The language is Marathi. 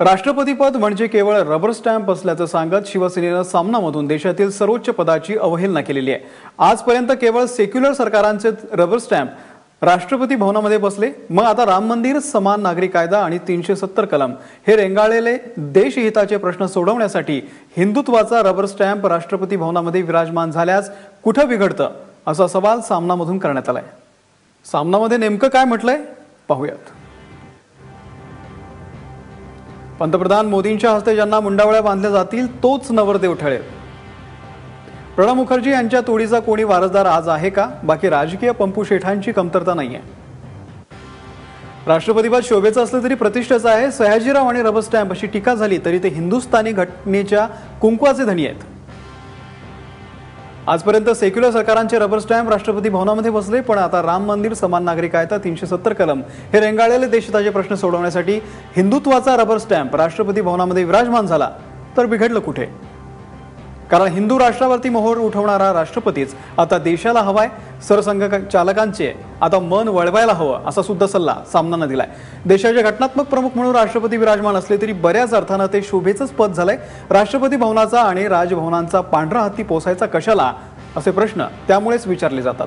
राष्ट्रपतीपद म्हणजे केवळ रबर स्टॅम्प असल्याचं सांगत शिवसेनेनं सामनामधून देशातील सर्वोच्च पदाची अवहेलना केलेली आहे. आजपर्यंत केवळ सेक्युलर सरकारांचे रबर स्टॅम्प राष्ट्रपती भवनामध्ये बसले. मग आता राम मंदिर समान नागरी कायदा आणि तीनशे सत्तर कलम हे रेंगाळलेले देशहिताचे प्रश्न सोडवण्यासाठी हिंदुत्वाचा रबर स्टॅम्प राष्ट्रपती भवनामध्ये विराजमान झाल्यास कुठं बिघडतं असा सवाल सामनामधून करण्यात आलाय. सामनामध्ये नेमकं काय म्हटलंय? पाहूयात. पंतप्रधान मोदींच्या हस्ते ज्यांना मुंडावळ्या बांधल्या जातील तोच नवरदेव ठरेल प्रणव मुखर्जी यांच्या तोडीचा कोणी वारसदार आज आहे का? बाकी राजकीय पंपू शेठांची कमतरता नाहीये. राष्ट्रपतीपद शोभेचं असलं तरी प्रतिष्ठेचं आहे. सयाजीराव आणि रबर स्टॅम्प अशी टीका झाली तरी ते हिंदुस्थानी घटनेच्या कुंकवाचे धनी आहेत. आजपर्यंत सेक्युलर सरकारांचे रबर स्टॅम्प राष्ट्रपती भवनामध्ये बसले पण आता राम मंदिर समान नागरिक कायदा तीनशे सत्तर कलम. हे रेंगाळलेले देशहिताचे प्रश्न सोडवण्यासाठी हिंदुत्वाचा रबर स्टॅम्प राष्ट्रपती भवनामध्ये विराजमान झाला. तर बिघडलं कुठे? कारण हिंदू राष्ट्रावरती मोहोर उठवणारा राष्ट्रपतीच आता देशाला हवाय सरसंघ चालकांचे आता मन वळवायला हवं असा सुद्धा सल्ला सामनानं दिलाय. देशाचे घटनात्मक प्रमुख म्हणून राष्ट्रपती विराजमान असले तरी बऱ्याच अर्थानं ते शोभेचंच पद झालंय. राष्ट्रपती भवनाचा आणि राजभवनांचा पांढरा हत्ती पोसायचा कशाला? असे प्रश्न त्यामुळेच विचारले जातात.